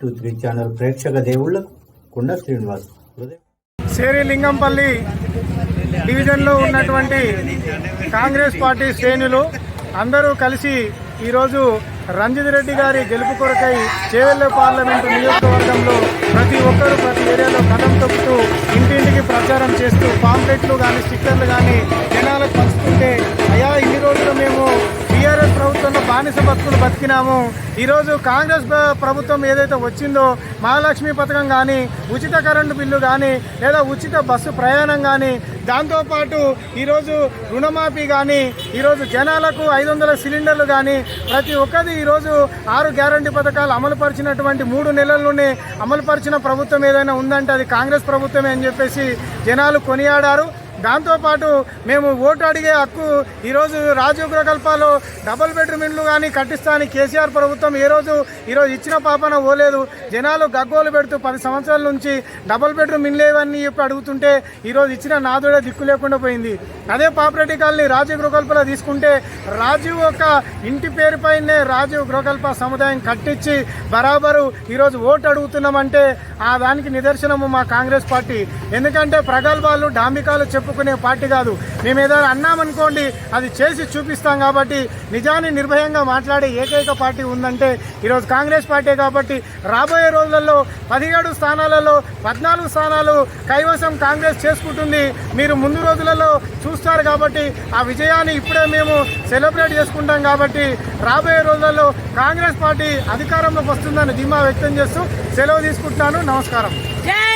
Three channel ప్రేక్షక దేవుళ్ళకు కుండ శ్రీనివాస్ హృదయ. శేరిలింగంపల్లి డివిజన్లో ఉన్నటువంటి కాంగ్రెస్ పార్టీ శ్రేణులు అందరూ కలిసి ఈరోజు రంజిత్ రెడ్డి గారి గెలుపు కొరకై చేవెళ్ళ పార్లమెంటు నియోజకవర్గంలో ప్రతి ఒక్కరూ ప్రతి ఏరియాలో కథం తొక్కుతూ ఇంటింటికి ప్రచారం చేస్తూ పాంప్లెట్లు కానీ స్టిక్కర్లు కానీ జనాలకు బానిస బతుకులు బతికినాము. ఈరోజు కాంగ్రెస్ ప్రభుత్వం ఏదైతే వచ్చిందో మహాలక్ష్మి పథకం కానీ ఉచిత కరెంటు బిల్లు కానీ లేదా ఉచిత బస్సు ప్రయాణం కానీ దాంతోపాటు ఈరోజు రుణమాఫీ కానీ ఈరోజు జనాలకు ఐదు వందల సిలిండర్లు కానీ ప్రతి ఒక్కది ఈరోజు ఆరు గ్యారంటీ పథకాలు అమలుపరిచినటువంటి మూడు నెలల్లోనే అమలుపరిచిన ప్రభుత్వం ఏదైనా ఉందంటే అది కాంగ్రెస్ ప్రభుత్వమే అని చెప్పేసి జనాలు కొనియాడారు. దాంతోపాటు మేము ఓటు అడిగే హక్కు ఈరోజు రాజీవ్ గృహకల్పాలో డబుల్ బెడ్రూమ్ ఇండ్లు కానీ కట్టిస్తా అని కేసీఆర్ ప్రభుత్వం ఏ రోజు ఈరోజు ఇచ్చిన పాపన ఓలేదు జనాలు గగ్గోలు పెడుతూ పది సంవత్సరాల నుంచి డబుల్ బెడ్రూమ్ ఇండ్లు ఇవన్నీ చెప్పి అడుగుతుంటే ఈరోజు ఇచ్చిన నాదుడే దిక్కు లేకుండా పోయింది. అదే పాపరెడ్డి కాలనీ రాజీవ్ గృహకల్పలో తీసుకుంటే రాజీవ్ ఒక ఇంటి పేరుపైనే రాజీవ్ గృహకల్ప సముదాయం కట్టించి బరాబరు ఈరోజు ఓటు అడుగుతున్నామంటే ఆ దానికి నిదర్శనము మా కాంగ్రెస్ పార్టీ. ఎందుకంటే ప్రగల్భాలు డాంబికాలు చెప్పుకునే పార్టీ కాదు. మేము ఏదైనా అన్నామనుకోండి అది చేసి చూపిస్తాం కాబట్టి నిజాన్ని నిర్భయంగా మాట్లాడే ఏకైక పార్టీ ఉందంటే ఈరోజు కాంగ్రెస్ పార్టీ కాబట్టి రాబోయే రోజులలో పదిహేడు స్థానాలలో పద్నాలుగు స్థానాలు కైవసం కాంగ్రెస్ చేసుకుంటుంది. మీరు ముందు రోజులలో చూస్తారు కాబట్టి ఆ విజయాన్ని ఇప్పుడే మేము సెలబ్రేట్ చేసుకుంటాం కాబట్టి రాబోయే రోజులలో కాంగ్రెస్ పార్టీ అధికారంలోకి వస్తుందని ధీమా వ్యక్తం చేస్తూ సెలవు తీసుకుంటున్నాను. నమస్కారం. జై